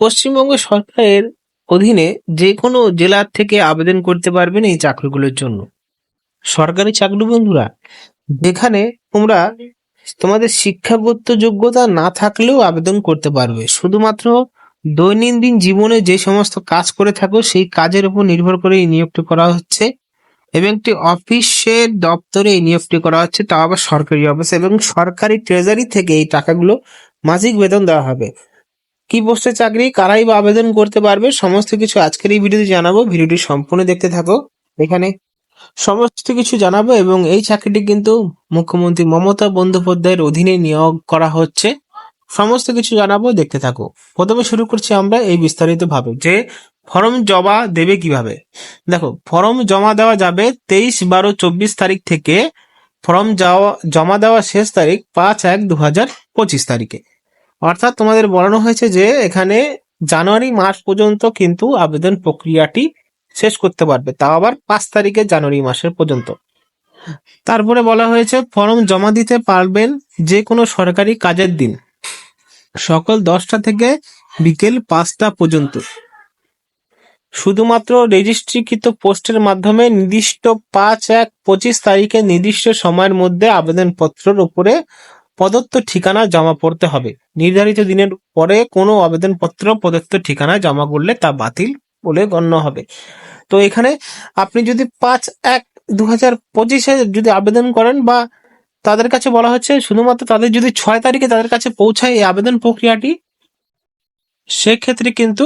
পশ্চিমবঙ্গ সরকারের অধীনে যে কোনো জেলার থেকে আবেদন করতে পারবেন এই চাকরিগুলোর জন্য। সরকারি চাকরি বন্ধুরা, যেখানে তোমরা তোমাদের শিক্ষাগত যোগ্যতা না থাকলেও আবেদন করতে পারবে। শুধুমাত্র দৈনন্দিন জীবনে যে সমস্ত কাজ করে থাকো, সেই কাজের উপর নির্ভর করে এই নিয়োগটি করা হচ্ছে এবং একটি অফিসের দপ্তরে এই নিয়োগটি করা হচ্ছে। তাও আবার সরকারি অফিস এবং সরকারি ট্রেজারি থেকে এই টাকাগুলো মাসিক বেতন দেওয়া হবে। কি পোস্টে চাকরি? কারাই বা আবেদন করতে পারবে? সমস্ত কিছু আজকের এই ভিডিওতে জানাব। ভিডিওটি সম্পূর্ণ দেখতে থাকো। এখানে সমস্ত কিছু জানাব এবং এই চাকরিটি কিন্তু মুখ্যমন্ত্রী মমতা বন্দ্যোপাধ্যায়ের অধীনে নিয়োগ করা হচ্ছে। সমস্ত কিছু জানাব, দেখতে থাকো। প্রথমে শুরু করছি আমরা এই বিস্তারিত ভাবে যে ফর্ম জমা দেবে কীভাবে। দেখো, ফর্ম জমা দেওয়া যাবে তেইশ বারো চব্বিশ তারিখ থেকে। ফর্ম জমা দেওয়া শেষ তারিখ পাঁচ এক দু হাজার পঁচিশ তারিখে। অর্থাৎ তোমাদের বলানো হয়েছে যে এখানে জানুয়ারি মাস পর্যন্ত কিন্তু আবেদন প্রক্রিয়াটি শেষ করতে পারবে। তাও আবার পাঁচ তারিখে জানুয়ারি মাসের পর্যন্ত। তারপরে বলা হয়েছে, ফর্ম জমা দিতে পারবেন যে কোনো সরকারি কাজের দিন। সকাল দশটা থেকে বিকেল পাঁচটা পর্যন্ত। শুধুমাত্র রেজিস্ট্রিকৃত পোস্টের মাধ্যমে নির্দিষ্ট পাঁচ এক পঁচিশ তারিখে নির্দিষ্ট সময়ের মধ্যে আবেদনপত্রের উপরে প্রদত্ত ঠিকানা জমা পড়তে হবে। নির্ধারিত দিনের পরে কোনো আবেদনপত্র প্রদত্ত ঠিকানা জমা করলে তা বাতিল বলে গণ্য হবে। তো এখানে আপনি যদি পাঁচ এক দু হাজার পঁচিশে যদি আবেদন করেন বা তাদের কাছে বলা হচ্ছে শুধুমাত্র তাদের যদি ছয় তারিখে তাদের কাছে পৌঁছায় এই আবেদন প্রক্রিয়াটি, সেক্ষেত্রে কিন্তু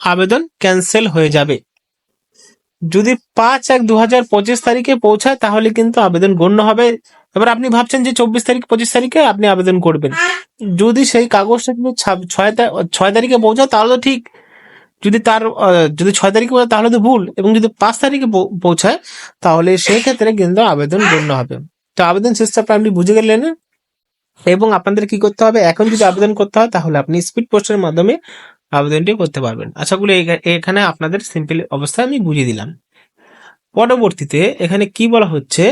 আবেদন ক্যান্সেল হয়ে যাবে। যদি পাঁচ এক দু হাজার পঁচিশ তারিখে পৌঁছায় তাহলে কিন্তু আবেদন গণ্য হবে। এবার আপনি ভাবছেন যে চব্বিশ তারিখ, পঁচিশ তারিখে আপনি আবেদন করবেন। যদি সেই কাগজটা কিন্তু ছয় ছয় তারিখে পৌঁছায় তাহলে তো ঠিক। যদি তার যদি ছয় তারিখে পৌঁছায় তাহলে তো ভুল। এবং যদি পাঁচ তারিখে পৌঁছায়, তাহলে সেই ক্ষেত্রে কিন্তু আবেদন গণ্য হবে। তো আবেদন সিস্টেমটা আপনি বুঝে গেলেন এবং আপনাদের কি করতে হবে? এখন যদি আবেদন করতে হয়, তাহলে আপনি স্পিড পোস্টের মাধ্যমে আবেদনটি করতে পারবেন। আশা করি এখানে আপনাদের সিম্পল অবস্থা আমি বুঝিয়ে দিলাম। পরবর্তীতে এখানে কি বলা হচ্ছে?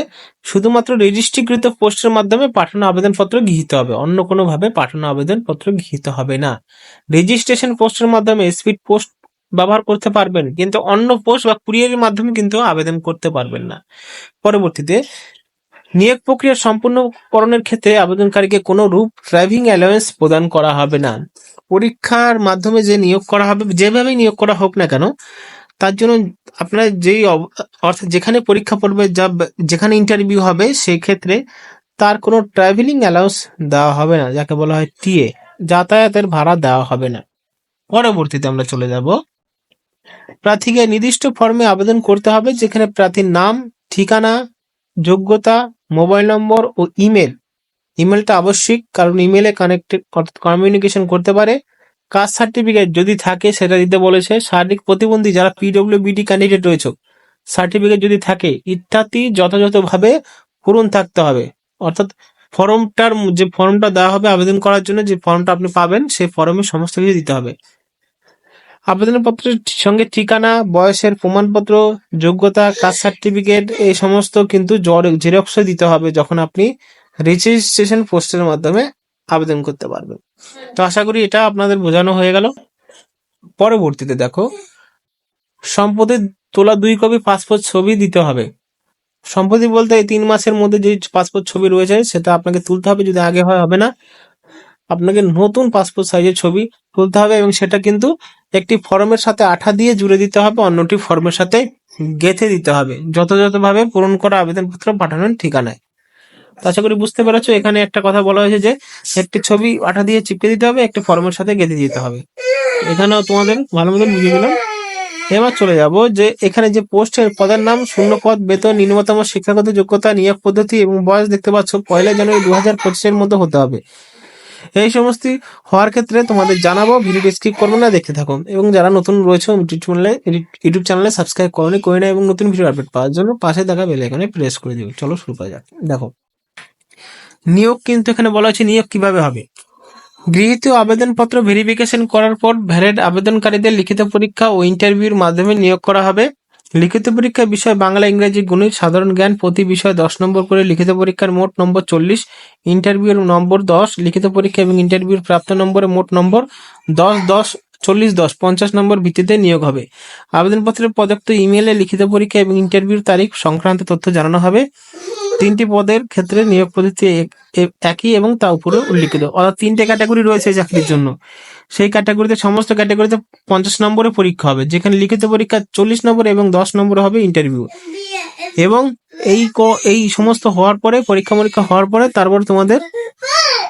শুধুমাত্র রেজিস্ট্রিকৃত পোস্টের মাধ্যমে পাঠানো আবেদনপত্র গৃহীত হবে, অন্য কোনো ভাবে পাঠানো আবেদনপত্র গৃহীত হবে না। রেজিস্ট্রেশন পোস্টের মাধ্যমে স্পিড পোস্ট ব্যবহার করতে পারবেন, কিন্তু অন্য পোস্ট বা কুরিয়ারের মাধ্যমে কিন্তু আবেদন করতে পারবেন না। পরবর্তীতে, নিয়োগ প্রক্রিয়া সম্পূর্ণকরণের ক্ষেত্রে আবেদনকারীকে কোনো রূপ ড্রাইভিং অ্যালাউন্স প্রদান করা হবে না। পরীক্ষার মাধ্যমে যে নিয়োগ করা হবে, যেভাবেই নিয়োগ করা হোক না কেন তার জন্য আপনার যেই অর্থাৎ যেখানে পরীক্ষা পড়বে যা যেখানে ইন্টারভিউ হবে সেই ক্ষেত্রে তার কোনো ট্রাভেলিং অ্যালাউন্স দেওয়া হবে না, যাকে বলা হয় টিএ যাতায়াতের ভাড়া দেওয়া হবে না। পরবর্তীতে আমরা চলে যাব। প্রার্থীকে নির্দিষ্ট ফর্মে আবেদন করতে হবে, যেখানে প্রার্থীর নাম, ঠিকানা, যোগ্যতা মোবাইল নম্বর ও ইমেল ইমেলটা আবশ্যিক, কারণ ইমেলে কানেক্টেড কমিউনিকেশন করতে পারে। কাস্ট সার্টিফিকেট যদি থাকে, সেটা দিতে বলেছে শারীরিক প্রতিবন্ধী যারা পিডব্লিউবিডি ক্যান্ডিডেট রয়েছে। সার্টিফিকেট যদি থাকে, ইত্যাদি যথাযথভাবে পূরণ থাকতে হবে। অর্থাৎ ফর্মটার যে ফর্মটা দেওয়া হবে আবেদন করার জন্য যে ফর্মটা আপনি পাবেন সেই ফর্মে সমস্ত কিছু দিতে হবে। আবেদনপত্রের সঙ্গে ঠিকানা, বয়সের প্রমাণপত্র, যোগ্যতা, কাস্ট সার্টিফিকেট, এই সমস্ত কিন্তু জেরক্সও দিতে হবে যখন আপনি রেজিস্ট্রেশন পোস্টের মাধ্যমে আবেদন করতে পারবেন তো আশা করি এটা আপনাদের বোঝানো হয়ে গেল। পরবর্তীতে দেখো, সম্পদের তোলা দুই কপি পাসপোর্ট ছবি দিতে হবে। সম্পত্তি বলতে এই তিন মাসের মধ্যে যে পাসপোর্ট ছবি রয়েছে, সেটা আপনাকে তুলতে হবে। যদি আগে হয়, হবে না। আপনাকে নতুন পাসপোর্ট সাইজের ছবি তুলতে হবে এবং সেটা কিন্তু একটি ফর্মের সাথে আঠা দিয়ে জুড়ে দিতে হবে, অন্যটি ফর্মের সাথে গেঁথে দিতে হবে। যথাযথভাবে পূরণ করা আবেদনপত্র পাঠানোর ঠিকানায়। আশা করি বুঝতে পেরেছ, এখানে একটা কথা বলা হয়েছে যে একটি ছবি আঠা দিয়ে চিপকে দিতে হবে, একটি ফর্মের সাথে গেঁথে দিতে হবে। এখানেও তোমাদের ভালো মতন বুঝিয়ে দিলাম। এবার চলে যাব যে এখানে যে পোস্টের পদের নাম, শূন্য পদ, বেতন নিম্নতম শিক্ষাগত যোগ্যতা, নিয়োগ পদ্ধতি এবং বয়স দেখতে পাচ্ছ, পয়লা জানুয়ারি দু হাজার পঁচিশের মধ্যে হতে হবে। এই সমস্ত হওয়ার ক্ষেত্রে তোমাদের জানাব ভিডিও স্কিপ করব না, দেখতে থাকো। এবং যারা নতুন রয়েছে, ইউটিউব চ্যানেলে ইউটিউব চ্যানেলে সাবস্ক্রাইব করনি, করে না, এবং নতুন ভিডিও আপডেট পাওয়ার জন্য পাশে দেখা বেল এখানে প্রেস করে দিবে চলো শুরু করা যাক। দেখো নিয়োগ কিন্তু এখানে বলা হয়েছে নিয়োগ কীভাবে হবে? গৃহীত আবেদনপত্র ভেরিফিকেশন করার পর ভ্যালিড আবেদনকারীদের লিখিত পরীক্ষা ও ইন্টারভিউর মাধ্যমে নিয়োগ করা হবে। লিখিত পরীক্ষার বিষয় বাংলা, ইংরেজি, গণিত, সাধারণ জ্ঞান, প্রতি বিষয় দশ নম্বর করে লিখিত পরীক্ষার মোট নম্বর চল্লিশ ইন্টারভিউর নম্বর দশ, লিখিত পরীক্ষা এবং ইন্টারভিউর প্রাপ্ত নম্বরে মোট নম্বর দশ দশ, চল্লিশ, দশ, পঞ্চাশ নম্বর ভিত্তিতে নিয়োগ হবে। আবেদনপত্রের প্রদত্ত ইমেলে লিখিত পরীক্ষা এবং ইন্টারভিউর তারিখ সংক্রান্ত তথ্য জানানো হবে। তিনটি পদের ক্ষেত্রে নিয়োগ পদ্ধতি এক- একই এবং তা উপরে উল্লিখিত। অর্থাৎ তিনটে ক্যাটাগরি রয়েছে এই চাকরির জন্য। সেই ক্যাটাগরিতে সমস্ত ক্যাটাগরিতে পঞ্চাশ নম্বরে পরীক্ষা হবে, যেখানে লিখিত পরীক্ষা চল্লিশ নম্বরে এবং দশ নম্বরে হবে ইন্টারভিউ এবং এই এই সমস্ত হওয়ার পরে, পরীক্ষা মরীক্ষা হওয়ার পরে তারপর তোমাদের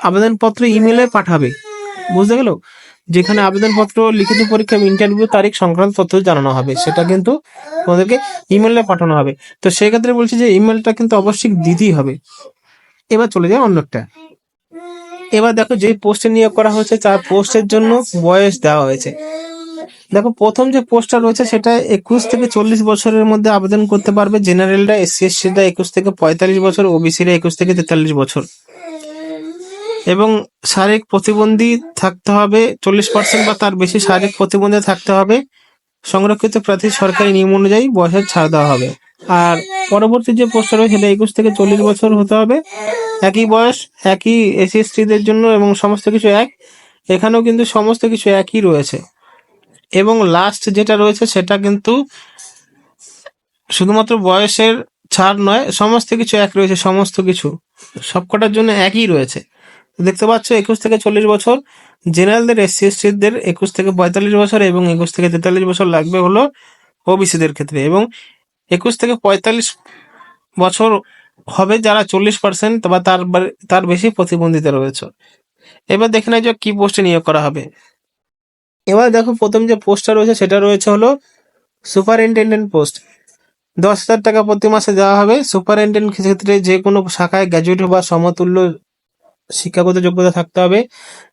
আবেদনপত্র ইমেলে পাঠাবে। বুঝতে গেল যেখানে আবেদনপত্র, লিখিত পরীক্ষা, ইন্টারভিউ, তারিখ সংক্রান্ত তথ্য জানানো হবে। সেটা কিন্তু তোমাদেরকে ইমেলে পাঠানো হবে। তো সেক্ষেত্রে বলছি যে ইমেলটা কিন্তু অবশ্যই দিতেই হবে। এবার চলে যায় অন্য একটা। এবার দেখো যে পোস্টে নিয়োগ করা হয়েছে তার পোস্টের জন্য বয়স দেওয়া হয়েছে। দেখো, প্রথম যে পোস্টটা রয়েছে, সেটা একুশ থেকে চল্লিশ বছরের মধ্যে আবেদন করতে পারবে। জেনারেলরা এসসি এসসিরা একুশ থেকে পঁয়তাল্লিশ বছর, ওবিসিরা একুশ থেকে তেতাল্লিশ বছর। এবং শারীরিক প্রতিবন্ধী থাকতে হবে, চল্লিশ পার্সেন্ট বা তার বেশি শারীরিক প্রতিবন্ধী থাকতে হবে। সংরক্ষিত প্রার্থী সরকারি নিয়ম অনুযায়ী বয়সের ছাড় দেওয়া হবে। আর পরবর্তী যে পোস্টটা রয়েছে, সেটা একুশ থেকে চল্লিশ বছর হতে হবে। একই বয়স, একই এসসি এসটিদের জন্য এবং সমস্ত কিছু এক। এখানেও কিন্তু সমস্ত কিছু একই রয়েছে। এবং লাস্ট যেটা রয়েছে, সেটা কিন্তু শুধুমাত্র বয়সের ছাড় নয়, সমস্ত কিছু এক রয়েছে, সমস্ত কিছু। সবকটার জন্য একই রয়েছে। দেখতে পাচ্ছ, একুশ থেকে চল্লিশ বছর। জেনারেলদের এসসি এসটিদের একুশ থেকে পঁয়তাল্লিশ বছর এবং একুশ থেকে তেতাল্লিশ বছর লাগবে হলো ওবিসিদের ক্ষেত্রে। এবং একুশ থেকে পঁয়তাল্লিশ বছর হবে যারা চল্লিশ পার্সেন্ট বা তার তার বেশি প্রতিবন্ধিতা রয়েছে। এবার দেখে নেওয়া যাক কি পোস্টে নিয়োগ করা হবে। এবার দেখো প্রথম যে পোস্টটা রয়েছে, সেটা রয়েছে হলো সুপারিনটেন্ডেন্ট পোস্ট দশ হাজার টাকা প্রতি মাসে দেওয়া হবে। সুপারিনটেন্ডেন্ট ক্ষেত্রে যে কোনো শাখায় গ্র্যাজুয়েট বা সমতুল্য শিক্ষাগত যোগ্যতা থাকতে হবে।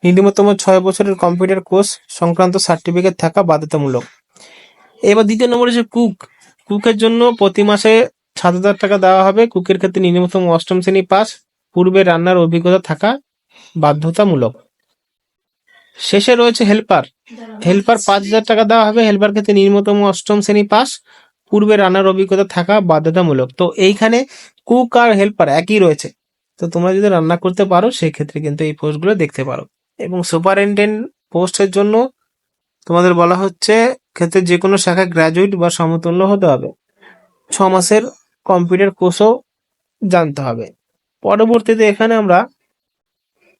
ন্যূনতম ছয় বছরের কম্পিউটার কোর্স সংক্রান্ত সার্টিফিকেট থাকা বাধ্যতামূলক। এবার দ্বিতীয় নম্বর হচ্ছে কুক। কুকের জন্য প্রতি মাসে সাত হাজার টাকা দেওয়া হবে। কুকের ক্ষেত্রে ন্যূনতম অষ্টম শ্রেণি পাস। পূর্বে রান্নার অভিজ্ঞতা থাকা বাধ্যতামূলক। শেষে রয়েছে হেল্পার। হেল্পার পাঁচ হাজার টাকা দেওয়া হবে। হেল্পার ক্ষেত্রে নিম্নতম অষ্টম শ্রেণি পাস। পূর্বে রান্নার অভিজ্ঞতা থাকা বাধ্যতামূলক। তো এইখানে কুক আর হেল্পার একই রয়েছে। তো তোমরা যদি রান্না করতে পারো সেই ক্ষেত্রে কিন্তু এই পোস্টগুলো দেখতে পারো। এবং সুপারিনটেন্ডেন্ট পোস্টের জন্য তোমাদের বলা হচ্ছে, ক্ষেত্রে যে কোনো শাখায় গ্র্যাজুয়েট বা সমতুল্য হতে হবে। ছ মাসের কম্পিউটার কোর্সও জানতে হবে। পরবর্তীতে এখানে আমরা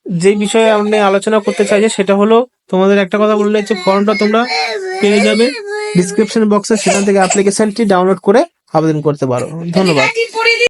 যে বিষয়ে আমি আলোচনা করতে চাইছি, সেটা হলো তোমাদের একটা কথা বললে যে ফর্মটা তোমরা পেয়ে যাবে। ডিসক্রিপশন বক্সে সেখান থেকে অ্যাপ্লিকেশনটি ডাউনলোড করে আবেদন করতে পারো। ধন্যবাদ।